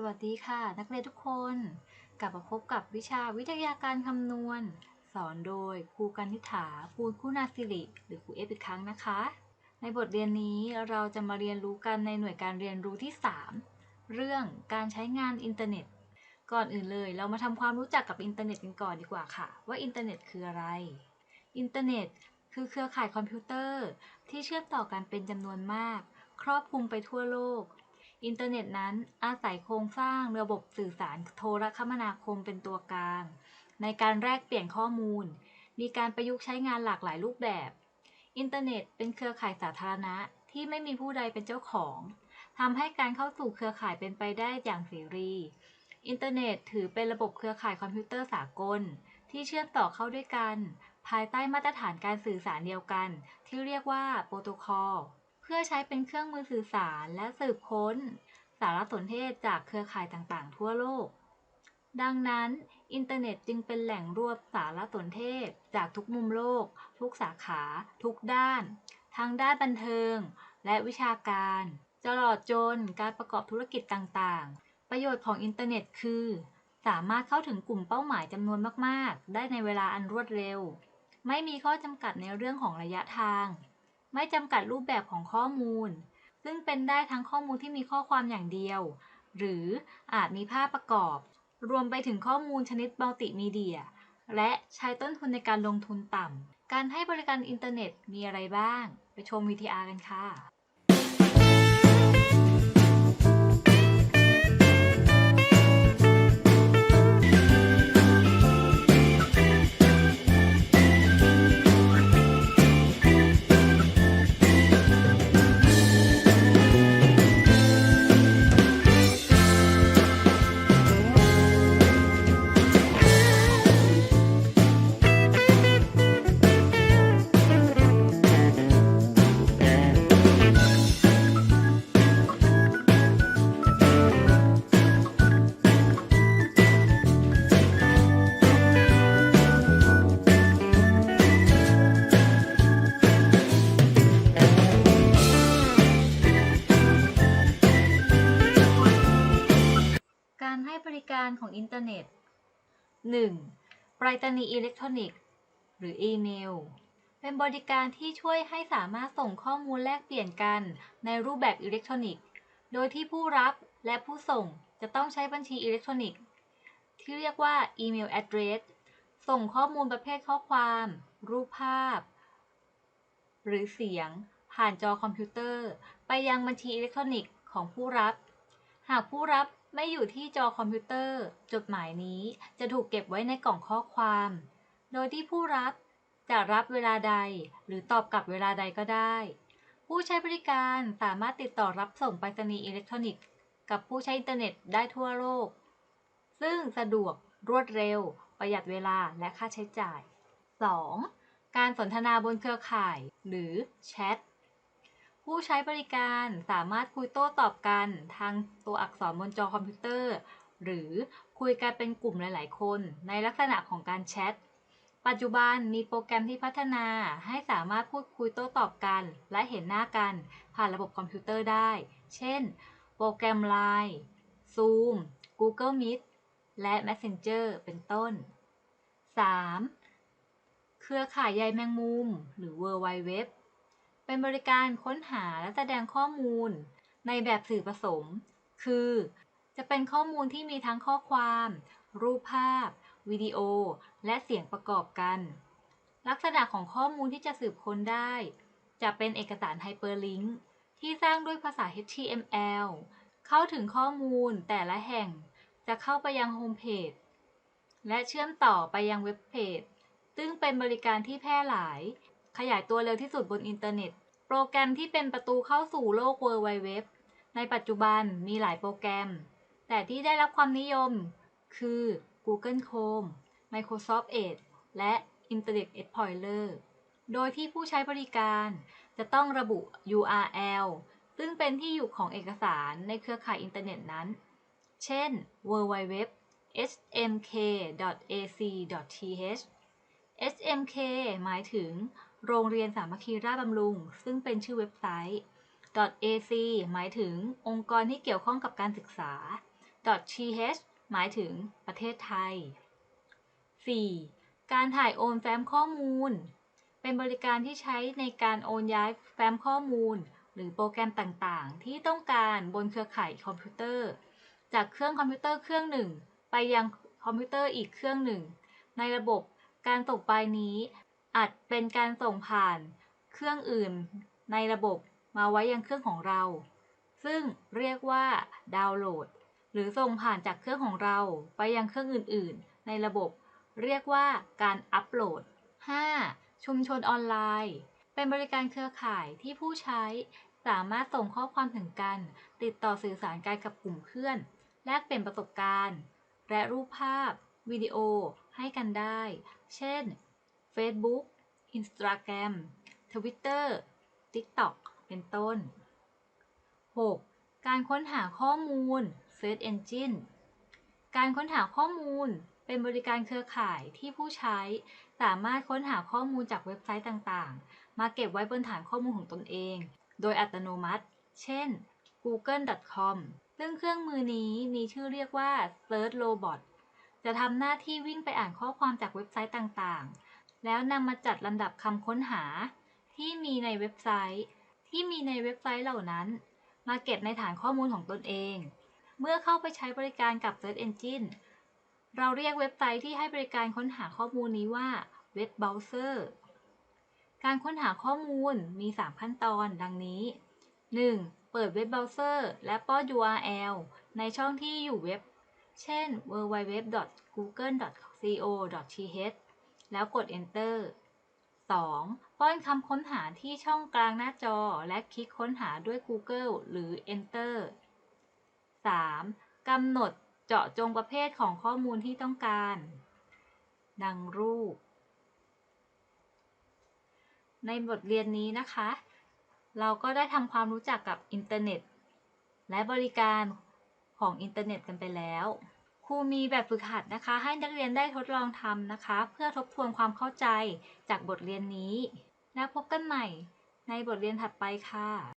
สวัสดีค่ะ นักเรียนทุกคน กลับมาพบกับวิชาวิทยาการคำนวณ สอนโดยครูกันนิษฐาภูลคุณาสิริ หรือครูเอฟอีกครั้งนะคะ ในบทเรียนนี้เราจะมาเรียนรู้กันในหน่วยการเรียนรู้ที่ 3 เรื่องการใช้งานอินเทอร์เน็ต ก่อนอื่นเลยเรามาทำความรู้จักกับอินเทอร์เน็ตกันก่อนดีกว่าค่ะ ว่าอินเทอร์เน็ตคืออะไร อินเทอร์เน็ต คือเครือข่ายคอมพิวเตอร์ ที่เชื่อมต่อกันเป็นจำนวนมาก ครอบคลุมไปทั่วโลก อินเทอร์เน็ตนั้นอาศัยโครงสร้างระบบสื่อสารโทรคมนาคมเป็นตัวกลาง ในการแลกเปลี่ยนข้อมูล มีการประยุกต์ใช้งานหลากหลายรูปแบบ อินเทอร์เน็ตเป็นเครือข่ายสาธารณะที่ไม่มีผู้ใดเป็นเจ้าของทำให้การเข้าสู่เครือข่ายเป็นไปได้อย่างเสรี อินเทอร์เน็ตถือเป็นระบบเครือข่ายคอมพิวเตอร์สากล ที่เชื่อมต่อเข้าด้วยกัน ภายใต้มาตรฐานการสื่อสารเดียวกัน ที่เรียกว่าโปรโตคอล พื่อใช้เป็นเครื่องมือสื่อสารและสืบค้น สารสนเทศจากเครือข่ายต่างๆ ทั่วโลก ดังนั้น อินเทอร์เน็ตจึงเป็นแหล่งรวมสารสนเทศจากทุกมุมโลก ทุกสาขา ทุกด้าน ทั้งด้านบันเทิง และวิชาการตลอดจนการประกอบธุรกิจต่างๆ ประโยชน์ของอินเทอร์เน็ตคือ สามารถเข้าถึงกลุ่มเป้าหมายจำนวนมาก ๆ ได้ในเวลาอันรวดเร็ว ไม่มีข้อจำกัดในเรื่องของระยะทาง ไม่จำกัดรูปแบบของข้อมูล ซึ่งเป็นได้ทั้งข้อมูลที่มีข้อความอย่างเดียว หรืออาจมีภาพประกอบ รวมไปถึงข้อมูลชนิดมัลติมีเดีย และใช้ต้นทุนในการลงทุนต่ำ การให้บริการอินเทอร์เน็ตมีอะไรบ้าง ไปชม VTR กันค่ะ 1. ไปรษณีย์อิเล็กทรอนิกส์ หรืออีเมล เป็นบริการที่ช่วยให้สามารถส่งข้อมูลแลกเปลี่ยนกันในรูปแบบอิเล็กทรอนิกส์ โดยที่ผู้รับและผู้ส่งจะต้องใช้บัญชีอิเล็กทรอนิกส์ ที่เรียกว่าอีเมล address ส่งข้อมูลประเภทข้อความ รูปภาพ หรือเสียง ผ่านจอคอมพิวเตอร์ ไปยังบัญชีอิเล็กทรอนิกส์ของผู้รับ หากผู้รับ ไม่อยู่ที่จอคอมพิวเตอร์ จดหมายนี้จะถูกเก็บไว้ในกล่องข้อความ โดยที่ผู้รับจะรับเวลาใด หรือตอบกลับเวลาใดก็ได้ ผู้ใช้บริการสามารถติดต่อรับส่งไปรษณีย์อิเล็กทรอนิกส์ กับผู้ใช้อินเทอร์เน็ตได้ทั่วโลก ซึ่งสะดวกรวดเร็ว ประหยัดเวลาและค่าใช้จ่าย 2. การสนทนาบนเครือข่าย หรือแชท ผู้ใช้บริการสามารถคุยโต้ตอบกันทางตัวอักษรบนจอคอมพิวเตอร์ หรือคุยกันเป็นกลุ่มหลาย ๆ คนในลักษณะของการแชท ปัจจุบันมีโปรแกรมที่พัฒนาให้สามารถพูดคุยโต้ตอบกัน และเห็นหน้ากันผ่านระบบคอมพิวเตอร์ได้ เช่น โปรแกรม Line Zoom Google Meet และ Messenger เป็นต้น 3. เครือข่ายใยแมงมุม หรือ World Wide Web เป็นบริการค้นหาและแสดงข้อมูลในแบบสื่อผสม คือ จะเป็นข้อมูลที่มีทั้งข้อความ รูปภาพ วิดีโอ และเสียงประกอบกัน ลักษณะของข้อมูลที่จะสืบค้นได้ จะเป็นเอกสารไฮเปอร์ลิงก์ที่สร้างด้วยภาษา HTML เข้าถึงข้อมูลแต่ละแห่งจะเข้าไปยังโฮมเพจและเชื่อมต่อไปยังเว็บเพจซึ่งเป็นบริการที่แพร่หลาย ขยายตัวเร็วที่สุดบนอินเทอร์เน็ต โปรแกรมที่เป็นประตูเข้าสู่โลก World Wide Web ในปัจจุบันมีหลายโปรแกรม แต่ที่ได้รับความนิยมคือ Google Chrome Microsoft Edge และ Internet Explorer โดยที่ผู้ใช้บริการจะต้องระบุ URL ซึ่งเป็นที่อยู่ของเอกสารในเครือข่ายอินเทอร์เน็ตนั้น เช่น www smk.ac.th SMK หมายถึง โรงเรียนสามัคคีราชบำรุง ซึ่งเป็นชื่อเว็บไซต์ .ac หมายถึงองค์กรที่เกี่ยวข้องกับการศึกษา .ch หมายถึงประเทศไทย 4. การถ่ายโอนแฟ้มข้อมูล เป็นบริการที่ใช้ในการโอนย้ายแฟ้มข้อมูล หรือโปรแกรมต่างๆ ที่ต้องการบนเครือข่ายคอมพิวเตอร์ จากเครื่องคอมพิวเตอร์เครื่องหนึ่ง ไปยังคอมพิวเตอร์อีกเครื่องหนึ่ง ในระบบ การส่งไปนี้อาจเป็นการส่งผ่านเครื่องอื่นในระบบมาไว้ยังเครื่องของเรา ซึ่งเรียกว่าดาวน์โหลด หรือส่งผ่านจากเครื่องของเราไปยังเครื่องอื่น ๆ ในระบบ เรียกว่าการอัปโหลด 5. ชุมชนออนไลน์ เป็นบริการเครือข่ายที่ผู้ใช้สามารถส่งข้อความถึงกัน ติดต่อสื่อสารกันกับกลุ่มเพื่อน แลกเปลี่ยนประสบการณ์ และรูปภาพ วิดีโอ ให้กันได้ เช่น Facebook Instagram Twitter TikTok เป็นต้น 6. การค้นหาข้อมูล Search Engine การค้นหาข้อมูลเป็นบริการเครือข่ายที่ผู้ใช้สามารถค้นหาข้อมูลจากเว็บไซต์ต่างๆ มาเก็บไว้บนฐานข้อมูลของตนเอง โดยอัตโนมัติ เช่น google.com ซึ่งเครื่องมือนี้มีชื่อเรียกว่า Search Robot จะทำหน้าที่วิ่งไปอ่านข้อความจากเว็บไซต์ต่างๆ แล้วนำมาจัดลำดับคำค้นหา ที่มีในเว็บไซต์ ที่มีในเว็บไซต์เหล่านั้น มาเก็บในฐานข้อมูลของตนเอง เมื่อเข้าไปใช้บริการกับ Search Engine เราเรียกเว็บไซต์ที่ให้บริการค้นหาข้อมูลนี้ว่าเว็บเบราว์เซอร์ การค้นหาข้อมูลมี 3 ขั้นตอนดังนี้ 1. เปิดเว็บเบราว์เซอร์และป้อน URL ในช่องที่อยู่เว็บ เช่น www.google.co.th แล้วกด Enter 2. ป้อนคำค้นหาที่ช่องกลางหน้าจอและคลิกค้นหาด้วย Google หรือ Enter 3. กำหนดเจาะจงประเภทของข้อมูลที่ต้องการ ดังรูป ในบทเรียนนี้นะคะ เราก็ได้ทำความรู้จักกับอินเทอร์เน็ต และบริการ ของอินเทอร์เน็ตกันไปแล้วครูมีแบบฝึกหัดนะคะ ให้นักเรียนได้ทดลองทำนะคะ เพื่อทบทวนความเข้าใจจากบทเรียนนี้ แล้วพบกันใหม่ในบทเรียนถัดไปค่ะ